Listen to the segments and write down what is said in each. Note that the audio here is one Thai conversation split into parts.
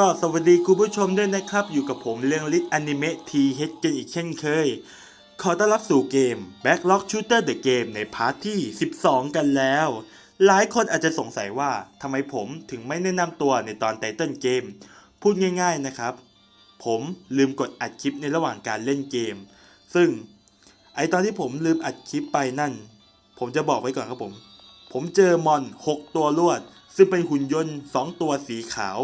ก็สวัสดีคุณผู้ชมด้วยนะครับ อยู่กับผมเรื่องลิทอนิเมะทีเฮดกันอีกเช่นเคย ขอต้อนรับสู่เกม Backlog Shooter the Game ในพาร์ทที่ 12 กันแล้ว หลายคนอาจจะสงสัยว่าทำไมผมถึงไม่แนะนำตัวในตอนไตเติลเกม พูดง่ายๆนะครับ ผมลืมกดอัดคลิปในระหว่างการเล่นเกม ซึ่งไอตอนที่ผมลืมอัดคลิปไปนั่น ผมจะบอกไว้ก่อนครับผม ผมเจอมอน 6 ตัวรวด ซึ่งเป็นหุ่นยนต์ 2 ตัวสีขาว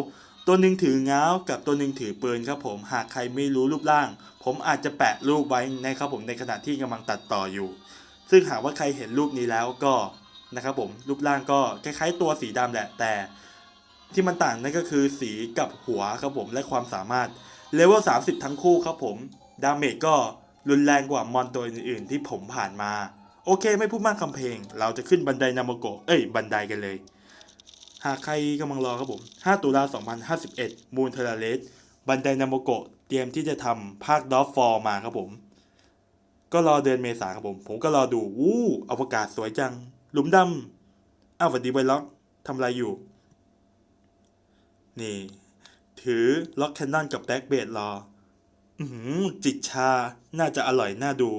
ตัวหนึ่งถือง้าวกับตัวหนึ่งถือปืนครับผมหากใครไม่รู้รูปร่าง ผมอาจจะแปะรูปไว้นะครับผมในขณะที่กำลังตัดต่ออยู่ ซึ่งหากว่าใครเห็นรูปนี้แล้วก็นะครับผมรูปร่างก็คล้ายๆตัวสีดำแหละแต่ ที่มันต่างนั่นก็คือสีกับหัวครับผมและความสามารถเลเวล30 ทั้งคู่ครับผมดาเมจก็รุนแรงกว่ามอนตัวอื่นๆ ที่ผมผ่านมา โอเคไม่พูดมากคำเพลง เราจะขึ้นบันไดนามโกะเอ้ยบันไดกันเลย หากใครกำลังรอครับผม 5 ตุลา 2051 มูนเทเลเลสบันไดนาโมโกะเตรียมที่จะทำภาคดอฟฟอร์มาครับผม ก็รอเดือนเมษาครับผม ผมก็รอดูวู้อวกาศสวยจัง หลุมดำอ้าวสวัสดีไวล็อกทำอะไรอยู่ นี่ ถือล็อกแคนนอนกับแบ็กเบดรอ อือหือจิตชา น่าจะอร่อยน่าดู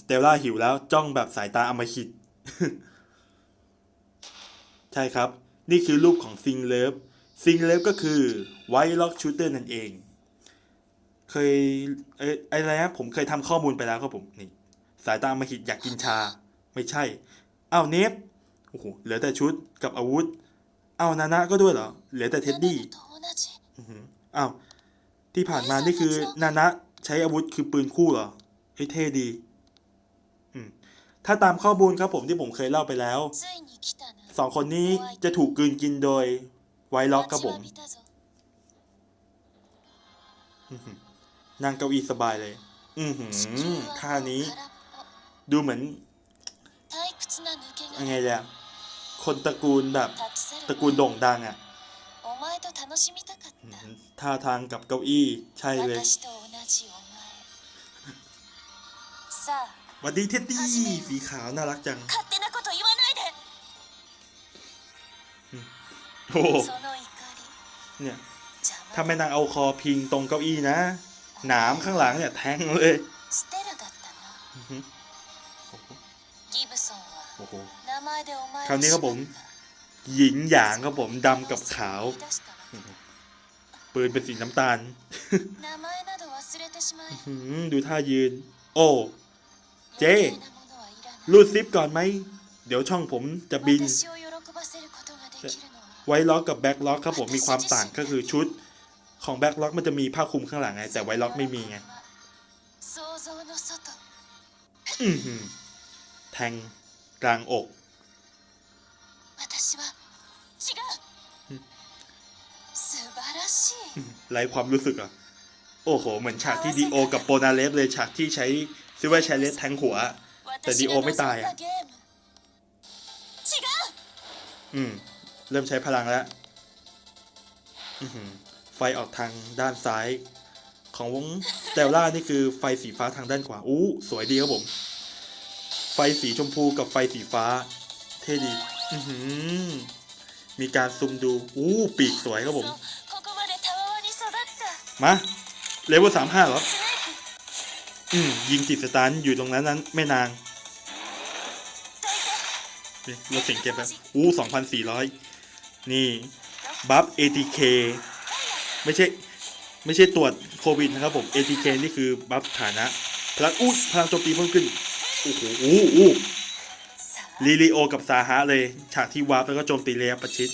สเตลล่าหิวแล้วจ้องแบบสายตาอมหิต ใช่ครับ นี่คือรูปของซิงเลฟซิงเลฟก็คือไวล็อกชูเตอร์นั่นเอง เคยไอ้อะไรนะผมเคยทำข้อมูลไปแล้วครับผมนี่ สายตามาหิดอยากกินชา ไม่ใช่อ้าวเนฟโอ้โหเหลือแต่ชุดกับอาวุธอ้าวนานะก็ด้วยเหรอเหลือแต่เท็ดดี้อื้าวที่ผ่านมานี่คือนานะใช้อาวุธคือปืนคู่เหรอเฮ้เท่ดีถ้าตามข้อมูลครับผมที่ผมเคยเล่าไปแล้ว สองคนนี้จะถูกกืนกินโดยไวล็อกครับผมนั่งเก้าอี้สบายเลย อือหือท่านี้ ดูเหมือนยังไงเนี่ยคนตระกูลแบบตระกูลโด่งดังอะ่ะท่าทางกับเก้าอี้ใช่เลยวัสดีเท็ดดี้สีขาวน่ารักจัง โอ้เนี่ยถ้าไม่นางเอาคอพิงตรงเก้าอี้นะ หนามข้างหลังเนี่ยแทงเลยโอ้โหคราวนี้ครับผม หญิงหยางครับผมดำกับขาว ปืนเป็นสีน้ำตาล ดูท่ายืน โอ้ เจ๊รูดซิปก่อนไหม เดี๋ยวช่องผมจะบิน ไวล็อกกับแบ็กล็อกครับผมมีความต่างก็คือชุดของแบ็กล็อกมันจะมีผ้าคลุมข้างหลังไง แต่ไวล็อกไม่มีไงแทงกลางอกไรความรู้สึกอะ โอ้โห เหมือนฉากที่ดีโอ กับโปนาเลฟเลยฉากที่ใช้ซิเวอร์ชเลสแทงหัว แต่ดีโอไม่ตายอะ อืม เริ่มใช้พลังแล้วไฟออกทางด้านซ้าย ของวงเตลล่านี่คือไฟสีฟ้าทางด้านขวาอู้สวยดีครับผม ไฟสีชมพูกับไฟสีฟ้า เท่ดีมีการซุมดูอู้ปีกสวยครับผม มาเลเวลสามห้าหรออืมยิงจิตสตันอยู่ตรงนั้นนั้นแม่นางลดเสิงเก็บแบบอู้สองพันสี่ร้อย นี่บัฟ ATK ไม่ใช่ไม่ใช่ตรวจโควิดนะครับผม ATK นี่คือบัฟฐานะพลังอู้พลังโจมตีเพิ่มขึ้นโอ้โหอู้อู้ลิลิโอกับซาฮะเลยฉากที่วาร์ปแล้วก็โจมตีเลียประชิด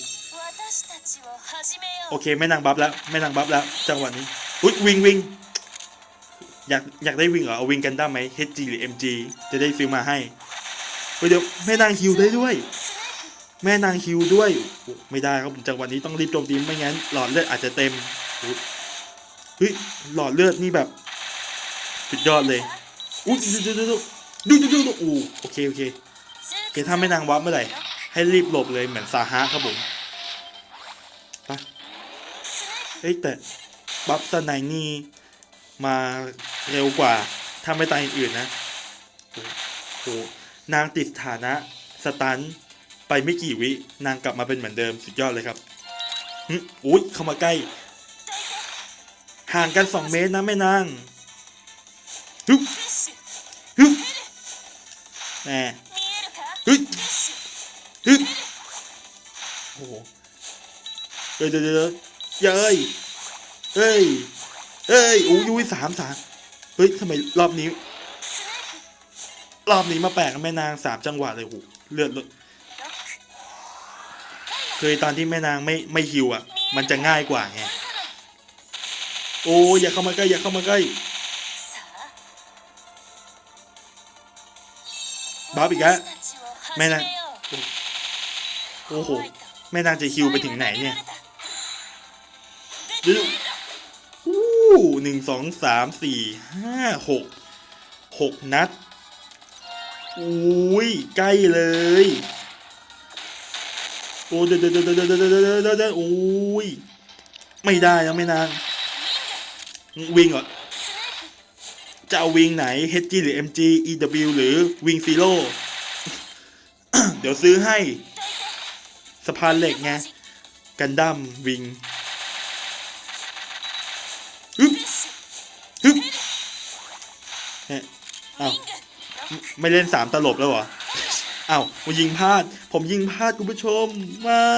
โอเคไม่นางบัฟแล้วไม่นางบัฟแล้วจังหวะนี้อุ้ยวิงวิงอยากอยากได้วิงเหรอเอาวิงกันได้ไหม HG หรือ MG จะได้ฟิลมาให้เดี๋ยวไม่นางฮิวได้ด้วย แม่นางฮิวด้วย ไม่ได้ครับผมจังหวะนี้ต้องรีบโจมตีไม่งั้น หลอดเลือดอาจจะเต็มโอ้เฮ้ยหลอดเลือดนี่แบบสุดยอดเลยอุ้ยดูดูดูดูดูดูดูอู้โอเคโอเคโอเคถ้าแม่นางวับเมื่อไหร่ให้รีบหลบเลยเหมือนซาฮะครับผมไปเฮ้ยแต่บัฟสไนนี่มาเร็วกว่าถ้าไม่ตายอื่นนะโอ้โหนางติดฐานะสตัน ไปไม่กี่วินางกลับมาเป็นเหมือนเดิมสุดยอดเลยครับอุ้ยเข้ามาใกล้ ห่างกันสองเมตรนะแม่นางฮึบฮึบแหมฮึบฮึบโอ้โหเดี๋ยวเดี๋ยวเดี๋ยวเอ้ยเอ้ยเอ้ยอุ้ยอุ้ยสามสามเฮ้ยทำไมรอบนี้ รอบนี้มาแปลกแม่นางสามจังหวะเลยโอ้โหเลือดเลือด ยตอนที่แม่นางไม่ไม่ฮิวอะ มันจะง่ายกว่าไงโอ้ยอย่าเข้ามาใกล้อย่าเข้ามาใกล้บ้าอีกแล้วแม่นางโอ้โหแม่นางจะฮิวไปถึงไหนเนี่ยดูอู้หนึ่งสองสามสี่ห้าหกหกนัดอุ้ยใกล้เลย โอ้เดี๋ยวเดเดเดเดเดเดเดเดโอ้ยไม่ได้นะไม่นางวิงเหรอจะเอาวิงไหน HG หรือ MG EW หรือวิงซีโร่เดี๋ยวซื้อให้สะพานเหล็กไงกันดั้มวิงฮึบฮึบเนี่ยอ้าวไม่ไม่เล่นสามตลบแล้วเหรอ อ้าวผมยิงพลาด ผมยิงพลาดคุณผู้ชม ไม่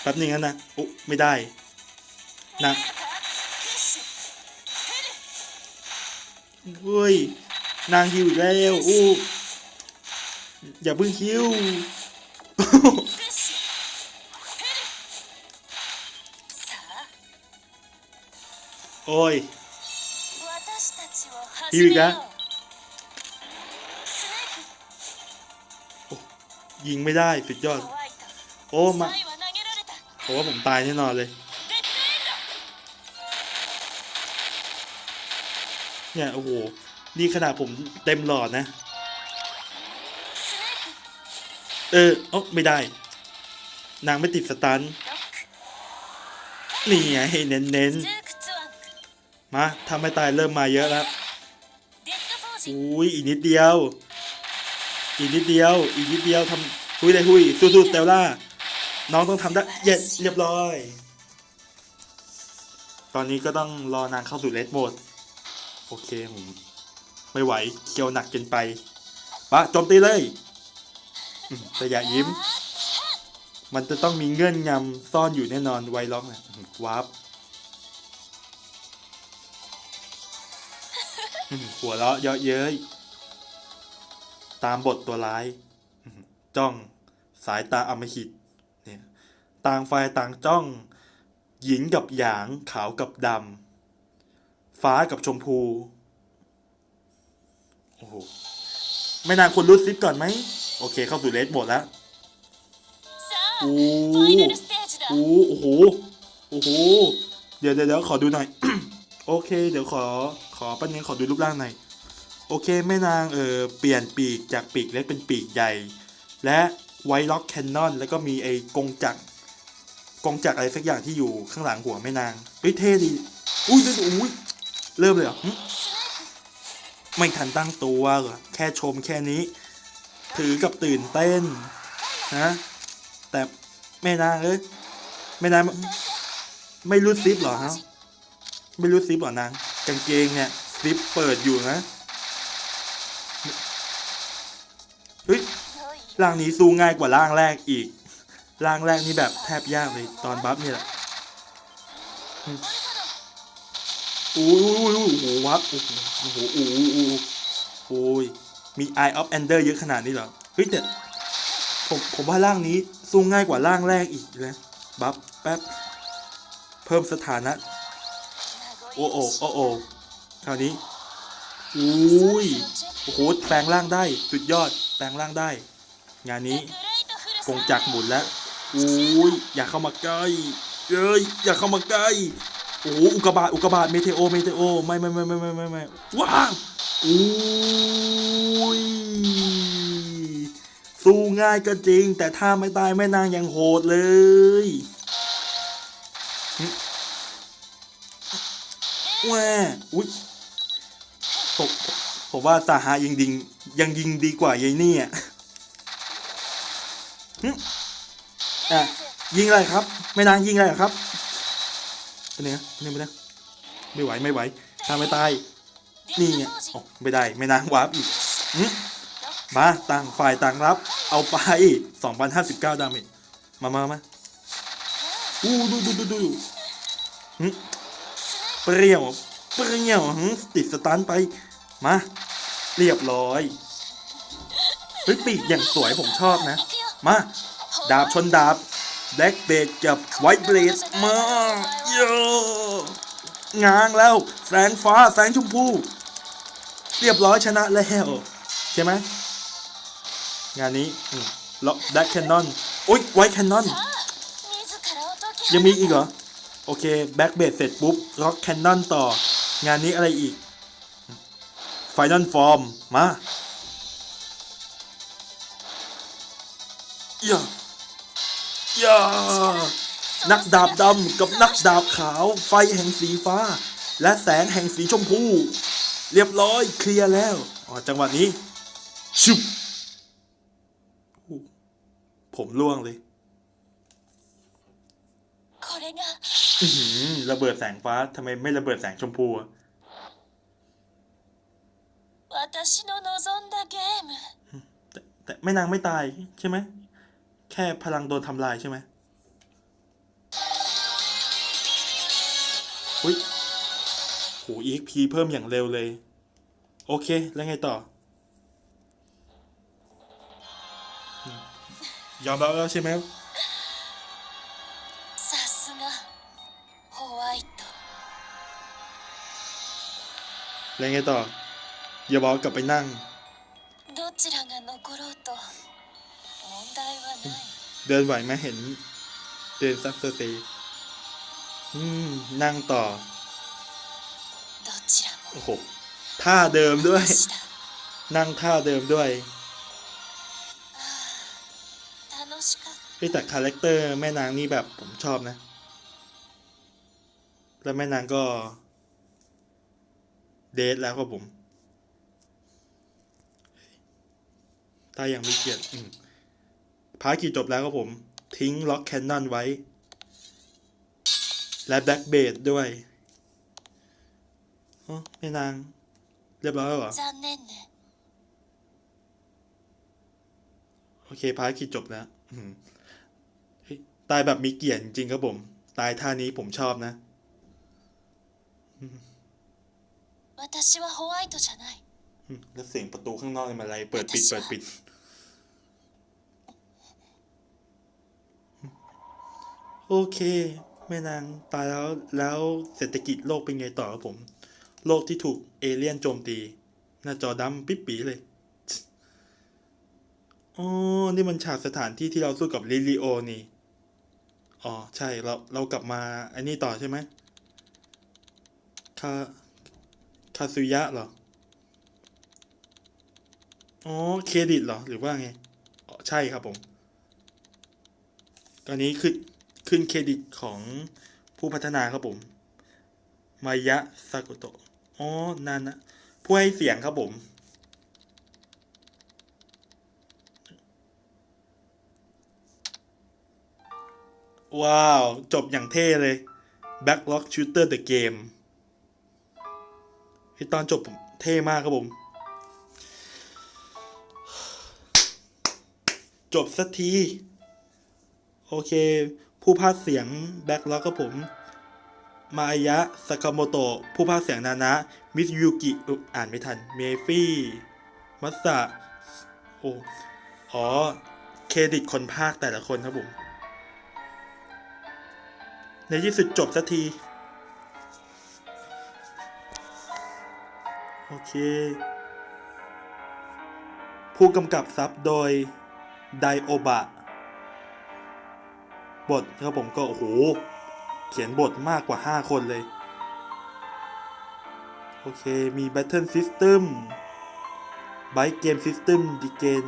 แป๊บนึงนะนะโอ้ไม่ได้ นะเฮ้ย นางฮิวอีกแล้วอู้อย่าเพิ่งฮิวโอ้ยฮิวอีกแล้ว ยิงไม่ได้สุดยอด โอ้มาผมว่าผมตายแน่นอนเลย เนี่ยโอ้โห นี่ขนาดผมเต็มหลอดนะ เออเอ้ไม่ได้ นางไม่ติดสตัน นี่ไงเน้นเน้นมาทำให้ตายเริ่มมาเยอะแล้ว อุ้ยอีกนิดเดียว อีกนิดเดียว อีกนิดเดียวทำหุยเลยหุยสู้ๆสเตลล่า น้องต้องทำได้เย็ดเรียบร้อย ตอนนี้ก็ต้องรอนางเข้าสู่เลดโหมด โอเคผมไม่ไหวเคียวหนักเกินไปปะโจมตีเลยสยะยิ้ม มันจะต้องมีเงื่อนงำซ่อนอยู่แน่นอนไวล็อกนะอืมวาร์ปหัวเราะเยาะเย้ย ตามบทตัวร้าย จ้องสายตาอมหิตเนี่ยต่างไฟต่างจ้อง หญิงกับหยางขาวกับดำฟ้ากับชมพูโอ้โหไม่นานคนรู้ซิปก่อนไหม โอเคเข้าสู่เลสบทแล้วโอ้โหโอ้โหโอ้โหเดี๋ยวเดี๋ยวขอดูหน่อย โอเค เดี๋ยวขอขอปั้นเงี้ขอดูรูปร่างหน่อย โอเคแม่นางเออเปลี่ยนปีกจากปีกเล็กเป็นปีกใหญ่ และไวล็อกแคนนอนแล้วก็มีไอ้กงจักรกงจักรอะไรสักอย่างที่อยู่ข้างหลังหัวแม่นางเฮ้ยเท่ดีอุ้ยดี๋ยวอุ้ยเริ่มเลยเหรอไม่ทันตั้งตัวเหรอแค่ชมแค่นี้ ถือกับตื่นเต้นนะแต่แม่นางเอ้ยแม่นางไม่ไม่รู้ซิปเหรอฮะไม่รู้ซิปเหรอนางกางเกงเนี่ยซิปเปิดอยู่นะ ร่างนี้สู้ง่ายกว่าร่างแรกอีก ร่างแรกนี่แบบแทบยากเลยตอนบัฟเนี่ยแหละอืมโอ้ยโอ้โหวับโอ้โหโอ้โหโอ้โหโอ้โหโอ้ยมี Eye of Ender เยอะขนาดนี้เหรอ เฮ้ยแต่ผมผมว่าร่างนี้สู้ง่ายกว่าร่างแรกอีกนะบัฟแป๊บ เพิ่มสถานะ โอ้โอ้โอ้โอ้คราวนี้อุ้ยโอ้โหแปลงร่างได้ สุดยอด แปลงร่างได้ งานนี้กงจักหมุนแล้วอุ้ยอย่าเข้ามาใกล้เอ้ยอย่าเข้ามาใกล้โอ้อุกบาตอุกบาตเมเทโอเมเทโอไม่ไม่ไม่ไม่ไม่ไม่ไม่ว้าวอุ้ยสู้ง่ายก็จริง แต่ถ้าไม่ตายแม่นางยังโหดเลยแหวอุ้ยผมผมว่าสาหายังดิงยังยิงดีกว่ายายเนี่ย อะยิงอะไรครับ ไม่นางยิงอะไรเหรอครับเป็นไงเป็นไงเป็นไงไม่ไหวไม่ไหวทำไม่ตายนี่ไงโอ้ไม่ได้ไม่นางวาร์ปอีกมาต่างฝ่ายต่างรับ เอาไป2,059ดาเมจมามามาอู้ดูดูดูดูเปรี้ยวเปรี้ยวหึติดสตันไปมาเรียบร้อยเฮ้ยปีกอย่างสวยผมชอบนะ มา ดาบชนดาบแบล็กเบดกับไวท์เบลดมาเยองางแล้ว แสงฟ้าแสงชมพู เรียบร้อยชนะแล้ว ใช่ไหมงานนี้ล็อกแบล็กแคนนอนโอุ๊ยไวท์แคนนอนยังมีอีกเหรอ โอเคแบล็กเบดเสร็จปุ๊บล็อกแคนนอนต่อ งานนี้อะไรอีกไฟนอลฟอร์มมา ยายานักดาบดำกับนักดาบขาว ไฟแห่งสีฟ้า และแสงแห่งสีชมพู เรียบร้อยเคลียร์แล้วอ๋อจังหวะนี้ชุบผมล่วงเลยระเบิดแสงฟ้าทำไมไม่ระเบิดแสงชมพูแต่แต่แม่นางไม่ตายใช่ไหม แค่พลังโดนทำลายใช่ไหมหุ้ยโห EXP เพิ่มอย่างเร็วเลย โอเค แล้วไงต่อ ยอมรับแล้วใช่ไหมแล้วไงต่อ อย่าบอกกลับไปนั่ง เดินไหวไหมเห็น เดินซักเซอร์ซีนั่งต่อ โอ้โห ท่าเดิมด้วย นั่งท่าเดิมด้วยแต่คาแรคเตอร์แม่นางนี่แบบผมชอบนะ แล้วแม่นางก็ เดทแล้วครับผม ตาอย่างมีเกียรติ ภารกิจจบแล้วครับผม ทิ้งล็อกแคนนอนไว้ และแบ็กเบดด้วยโอ้ไม่นาง เรียบร้อยแล้วเหรอโอเคพารกิจจบแล้วตายแบบมีเกียรติจริงครับผม ตายท่านี้ผมชอบนะแล้วเสียงประตูข้างนอกเป็นอะไร เปิดปิดเปิดปิด โอเค แม่นางตายแล้วแล้วเศรษฐกิจโลกเป็นไงต่อครับผม โลกที่ถูกเอเลี่ยนโจมตี หน้าจอดำปิ๊บปีเลยอ๋อนี่มันฉากสถานที่ที่เราสู้กับลิลิโอนี่ อ๋อ ใช่ เรา เรากลับมาอันนี้ต่อใช่ไหมคาคาซุยะเหรอ อ๋อ เครดิตเหรอ หรือว่าไงอ๋อใช่ครับผม ตอนนี้ขึ้น ขึ้นเครดิตของผู้พัฒนาครับผม มายะซากุโตะ อ๋อ นั่นนะผู้ให้เสียงครับผม ว้าว จบอย่างเท่เลย Backlog Shooter the Game ที่ตอนจบผมเท่มากครับผม จบสักที โอเค ผู้พากย์เสียงแบ็กล็อกครับผม มาอายะสากาโมโตะผู้พากย์เสียงนานะ มิสยูกิอ่านไม่ทัน เมฟี่ มัสสะโอ้อ๋อ เครดิตคนพากย์แต่ละคนครับผม ในที่สุดจบสักที โอเค ผู้กำกับซับโดย ไดโอบะ บทครับผมก็โอ้โหเขียนบทมากกว่า 5 คนเลย โอเค มี Battle System Byte Game System ดีเกน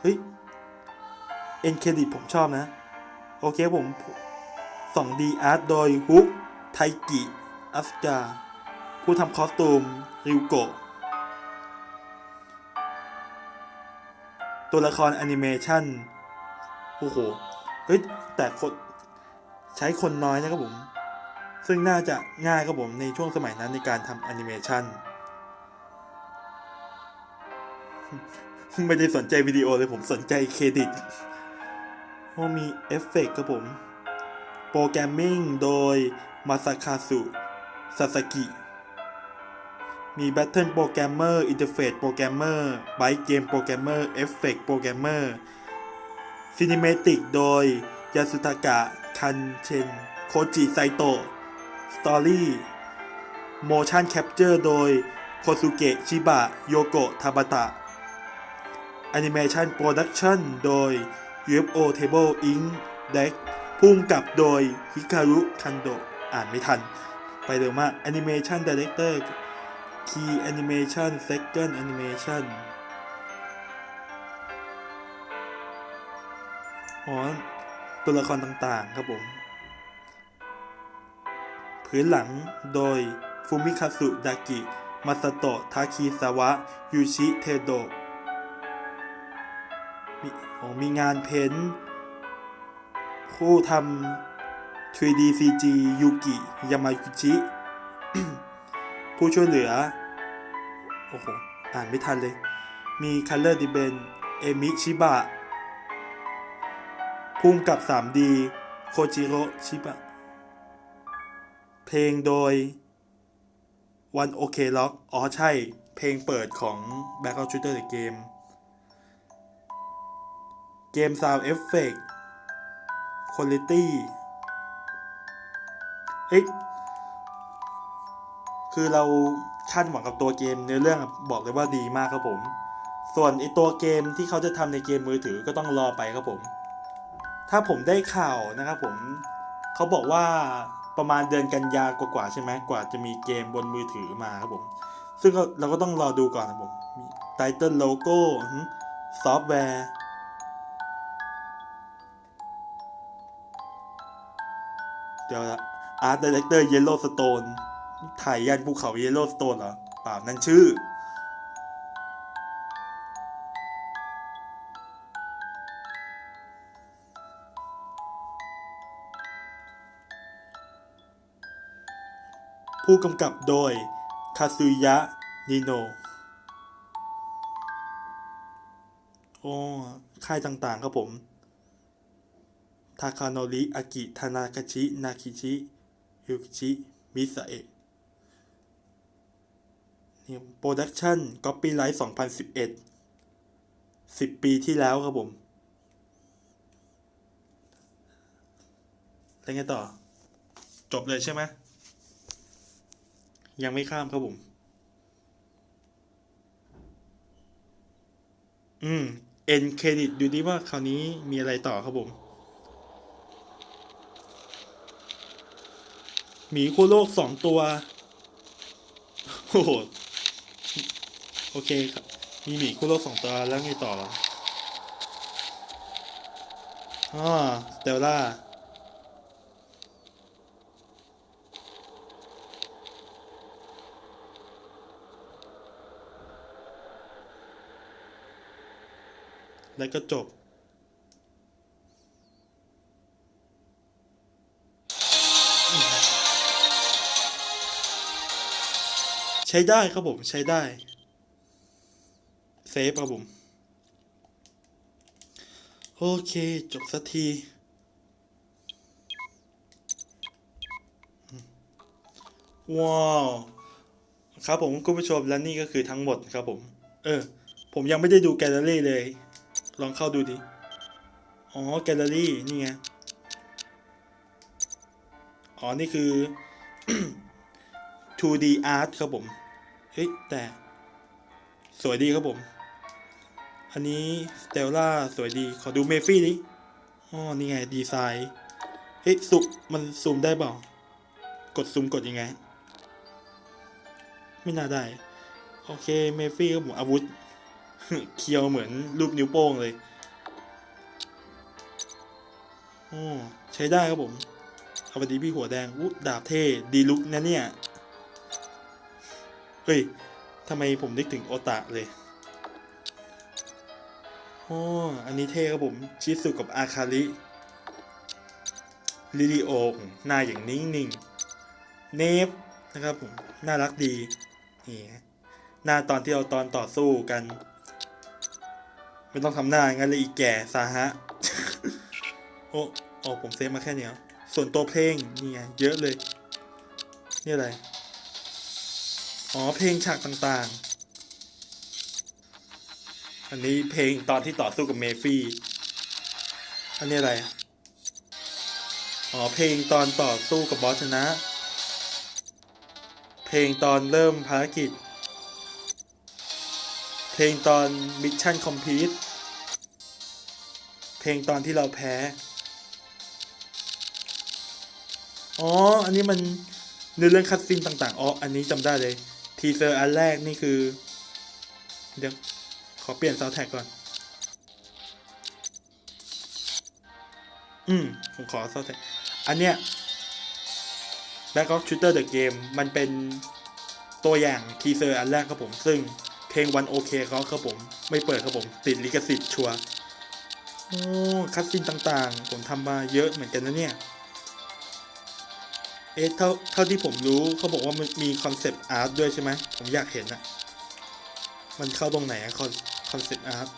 เฮ้ยเอ็นเครดิตผมชอบนะ โอเคผม 2D Art โดยฮุกไทกิอัสกาผู้ทำคอสตูม ริวโกะ ตัวละครแอนิเมชัน โอ้โหเฮ้ยแต่คนใช้คนน้อยนะครับผม ซึ่งน่าจะง่ายครับผมในช่วงสมัยนั้นในการทำแอนิเมชันไม่ได้สนใจวิดีโอเลยผมสนใจเครดิตโอ้มีเอฟเฟกต์ครับผม โปรแกรมมิ่งโดยมาซาคาสุซาสกิ มี Battle Programmer Interface Programmer Byte Game Programmer Effect Programmer Cinematic โซีนิเมติกโดยยาสุตากะ คันเชน โคจิไซโตะ สตอรี่โมชั่นแคปเจอร์โดย โคสุเกะ ชิบะ โยโกะ ทาบะตะแอนิเมชันโปรดักชั่นโดย UFO Table Inc. Deck พุ่มกับโดยฮิคารุ คันโด อ่านไม่ทัน ไปเร็วมาก Animation Director Key Animation Second Animation อ๋อตัวละครต่างๆ ครับผมพื้นหลังโดยฟูมิคาสุดากิมาสโตะทาคิซาวะ ยูชิเทโดะมีอ๋อมีงานเพ้นท์ผู้ทำ 3D CG ยูกิ ยามายุชิ ผู้ช่วยเหลือ โอ้โห อ่านไม่ทันเลย มี Color d e b e n เอมิชิบะ พุ่มกับ 3D โคจิโรชิบะ เพลงโดย One OK Rock อ๋อใช่ เพลงเปิดของ Back Out Shooter The Game เกม Sound Effect Quality เอ๊ะคือเราคาดหวังกับตัวเกมเนื้อเรื่องบอกเลยว่าดีมากครับผม ส่วนไอตัวเกมที่เขาจะทำในเกมมือถือก็ต้องรอไปครับผม ถ้าผมได้ข่าวนะครับผมเขาบอกว่าประมาณเดือนกันยากว่าๆใช่ไหมกว่าจะมีเกมบนมือถือมาครับผม ซึ่งเราก็ต้องรอดูก่อนนะครับผมไตเติลโลโก้ซอฟต์แวร์ เดี๋ยวละอาร์ตดีเลกเตอร์เยลโลสโตนถ่ายยันภูเขาเยลโลสโตนเหรอเปล่านั่นชื่อ ผู้กำกับโดย คาซุยะ นิโน โอ้ ค่ายต่างๆ ครับผม ทาคาโนริ อากิ ทานากาชิ นาคิชิฮิวชิ มิซาเอะนี่โปรดักชั่นก๊อปปี้ไลท์2011 10 ปีที่แล้วครับผมแล้วไงต่อ จบเลยใช่ไหม ยังไม่ข้ามครับผม อืม เอ็นเครดิตดูดิว่าคราวนี้มีอะไรต่อครับผมหมีคู่โลกสองตัว โอ้โห โอเคครับ มีหมีคู่โลกสองตัวแล้วไงต่ออ๋อสเตลล่า แล้วก็จบ ใช้ได้ครับผมใช้ได้เซฟครับผม โอเค จบสักทีว้าวครับผมคุณผู้ชมและนี่ก็คือทั้งหมดครับผม เออ ผมยังไม่ได้ดูแกลเลอรี่เลย ลองเข้าดูดิ อ๋อ แกลเลอรี่ นี่ไง อ๋อ นี่คือ 2D art ครับผม เฮ้ย แต่ สวยดีครับผม อันนี้สเตลล่าสวยดี ขอดูเมฟี่ดิอ๋อ นี่ไง ดีไซน์ เฮ้ยซูมมันซูมได้เปล่ากดซูมกดยังไง ไม่น่าได้ โอเค เมฟี่ครับผมอาวุธ เคียวเหมือนรูปนิ้วโป้งเลยโอ้ใช้ได้ครับผมเอาไปดีพี่หัวแดงอู้ดาบเท่ดีลุกนะเนี่ย เฮ้ยทำไมผมนึกถึงโอตะเลยอโอ้อันนี้เท่ครับผม ชิสุกับอาคาริลิลิโอหน้าอย่างนิ่งๆ เนฟนะครับผม น่ารักดี นี่หน้าตอนที่เราตอนต่อสู้กัน ไม่ต้องทำหน้างั้นเลยอีกแก่สาฮะ โอ้โอ้ผมเซฟมาแค่เนี้ยส่วนตัวเพลงนี่ไงเยอะเลย นี่อะไร อ๋อเพลงฉากต่างๆ อันนี้เพลงตอนที่ต่อสู้กับเมฟี่ อันนี้อะไร อ๋อเพลงตอนต่อสู้กับบอสชนะ เพลงตอนเริ่มภารกิจเพลงตอนมิชชั่นคอมพลีท ลงตอนที่เราแพ้ อ๋อ อันนี้มันเนื้อเรื่องคัดซีนต่างๆ อ๋อ อันนี้จำได้เลย ทีเซอร์อันแรกนี่คือ เดี๋ยว ขอเปลี่ยนซาวแท็กก่อน อืม ผมขอซาวแท็ก อันเนี้ย Back of Shooter the Game มันเป็นตัวอย่างทีเซอร์อันแรกครับผม ซึ่งเพลงวันโอเคเขาครับผม ไม่เปิดครับผม ติดลิขสิทธิ์ชัวร์ โอ้คัดซีนต่างๆ ผมทำมาเยอะเหมือนกันนะเนี่ย เอ๊ะเท่าเท่าที่ผมรู้เขาบอกว่ามันมีคอนเซปต์อาร์ตด้วยใช่ไหม ผมอยากเห็นอะมันเข้าตรงไหนอะคอนคอนเซปต์อาร์ต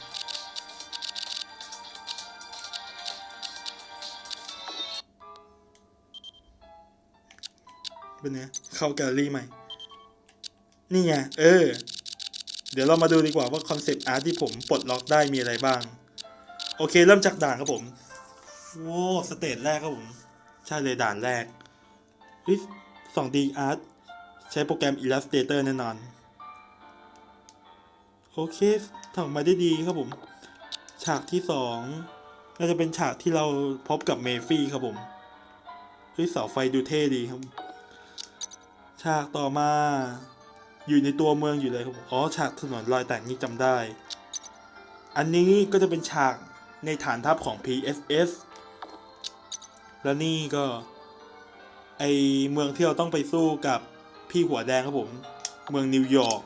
เป็นไงเข้าแกลเลอรี่ใหม่ นี่ไง เออ เดี๋ยวเรามาดูดีกว่าว่าคอนเซปต์อาร์ตที่ผมปลดล็อกได้มีอะไรบ้าง โอเคเริ่มจากด่านครับผมโว้สเตจแรกครับผม ใช่เลยด่านแรกเฮ้ย 2D Art ใช้โปรแกรม Illustrator แน่นอน โอเคทำออกมาได้ดีครับผม ฉากที่สองน่าจะเป็นฉากที่เราพบกับเมฟี่ครับผมเฮ้ยเสาไฟดูเท่ดีครับ ฉากต่อมา อยู่ในตัวเมืองอยู่เลยครับผมอ๋อฉากถนนรอยแตกนี่จำได้ อันนี้ก็จะเป็นฉาก ในฐานทัพของ PFS และนี่ก็ ไอเมืองที่เราต้องไปสู้กับพี่หัวแดงครับผม เมืองนิวยอร์ก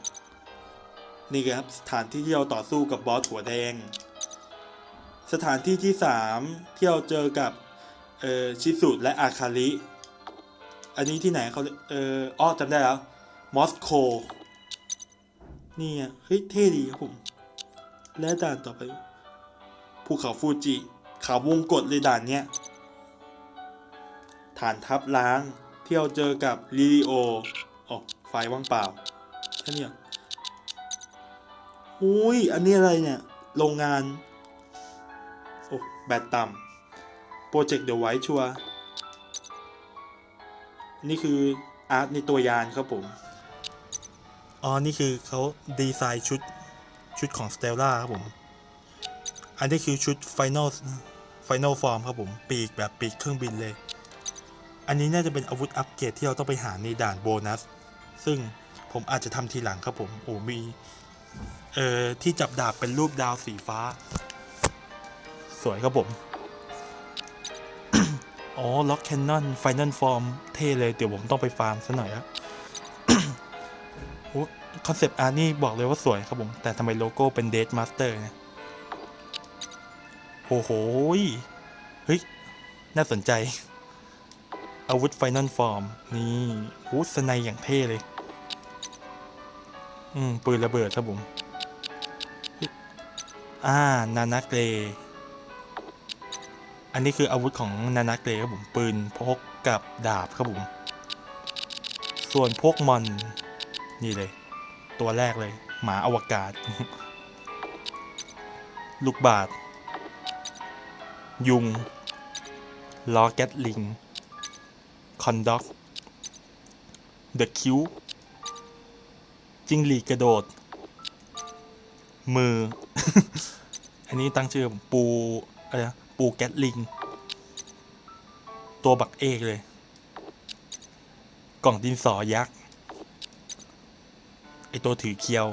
นี่ครับสถานที่ที่เราต่อสู้กับบอสหัวแดง สถานที่ที่สามที่เราเจอกับเอ่อชิสุและอาคาริอันนี้ที่ไหนเขาเอ่ออ้อจำได้แล้ว มอสโกนี่อะเฮ้ยเท่ดีครับผม และด่านต่อไป ภูเขาฟูจิ เขาวงกฏเลยด่านเนี้ย ฐานทัพล้าง เที่เราเจอกับลิลิโออ๋อไฟว่างเปล่าแค่นี้ยอุ้ย อันนี้อะไรเนี่ย โรงงาน โอ้ แบตต่ำ โปรเจกต์เดอะไวท์ชัว นี่คืออาร์ตในตัวยานครับผม อ๋อ นี่คือเขาดีไซน์ชุดชุดของสเตลล่าครับผม อันนี้คือชุด Final Final Form ครับผม ปีกแบบปีกเครื่องบินเลย อันนี้น่าจะเป็นอาวุธอัปเกรดที่เราต้องไปหาในด่านโบนัส ซึ่งผมอาจจะทำทีหลังครับผม โอ้มีเอ่อที่จับดาบเป็นรูปดาวสีฟ้า สวยครับผม อ๋อ ล็อกแคนนอนไฟนอลฟอร์มเท่เลย เดี๋ยวผมต้องไปฟาร์มซะหน่อยอะโอ้คอนเซปต์อาร์นี่บอกเลยว่าสวยครับผม แต่ทำไมโลโก้เป็นเด d มาสเตอร์เนี่ย โอ้โหเฮ้ย น่าสนใจ อาวุธไฟนอลฟอร์ม นี่หูสไนอย่างเท่เลย อืม ปืนระเบิดครับผม อ่า นานาเกรอันนี้คืออาวุธของนานาเกรครับผม ปืนพกกับดาบครับผม ส่วนพวกมอนนี่เลย ตัวแรกเลย หมาอวกาศ ลูกบาศ ยุง ล้อแกตลิง คอนด็อก เดอะคิวจิงหลีกกระโดด มือ อันนี้ตั้งชื่อปูอะไรนะปูแกตลิง ตัวบักเอกเลย กล่องดินสอยักษ์ ไอตัวถือเคียว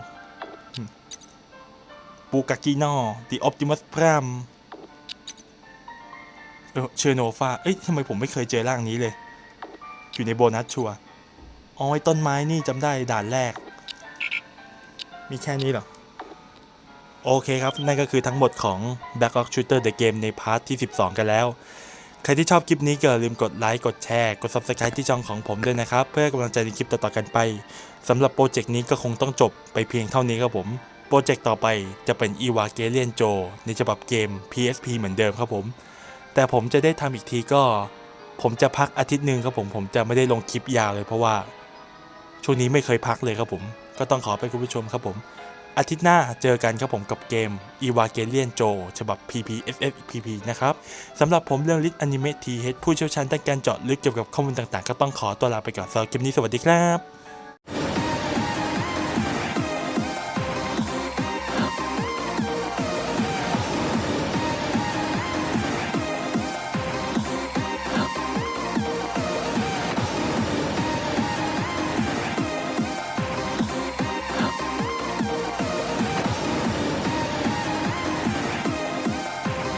ปูกากินอดีออปติมัสพราม เออเชอร์โนฟาเอ้ยทำไมผมไม่เคยเจอร่างนี้เลย อยู่ในโบนัสชัวอ๋อไอ้ต้นไม้นี่จำได้ด่านแรก มีแค่นี้เหรอ โอเคครับ นั่นก็คือทั้งหมดของ Backlog Shooter The Game ในพาร์ทที่ 12 กันแล้ว ใครที่ชอบคลิปนี้ก็อย่าลืมกดไลค์ กดแชร์ กด Subscribe ที่ช่องของผมด้วยนะครับ เพื่อกำลังใจในคลิปต่อๆกันไปสำหรับโปรเจกต์นี้ก็คงต้องจบไปเพียงเท่านี้ครับผมโปรเจกต์ต่อไปจะเป็น e v a g a l i o n Joe ในฉบับเกม PSP เหมือนเดิมครับผม แต่ผมจะได้ทำอีกทีก็ ผมจะพักอาทิตย์หนึ่งครับผมผมจะไม่ได้ลงคลิปยาวเลยเพราะว่า ช่วงนี้ไม่เคยพักเลยครับผม ก็ต้องขอไปคุณผู้ชมครับผม อาทิตย์หน้าเจอกันครับผมกับเกม e v a g a l i o n j o ฉบับ PPFF PP นะครับสำหรับผมเรื่องลิทอนิเมะทีเฮดผู้เชี่ยวชาญด้านการเจาะลึกเกี่ยวกับข้อมูลต่างๆ ก็ต้องขอตัวลาไปก่อนสำหรับคลิปนี้สวัสดีครับ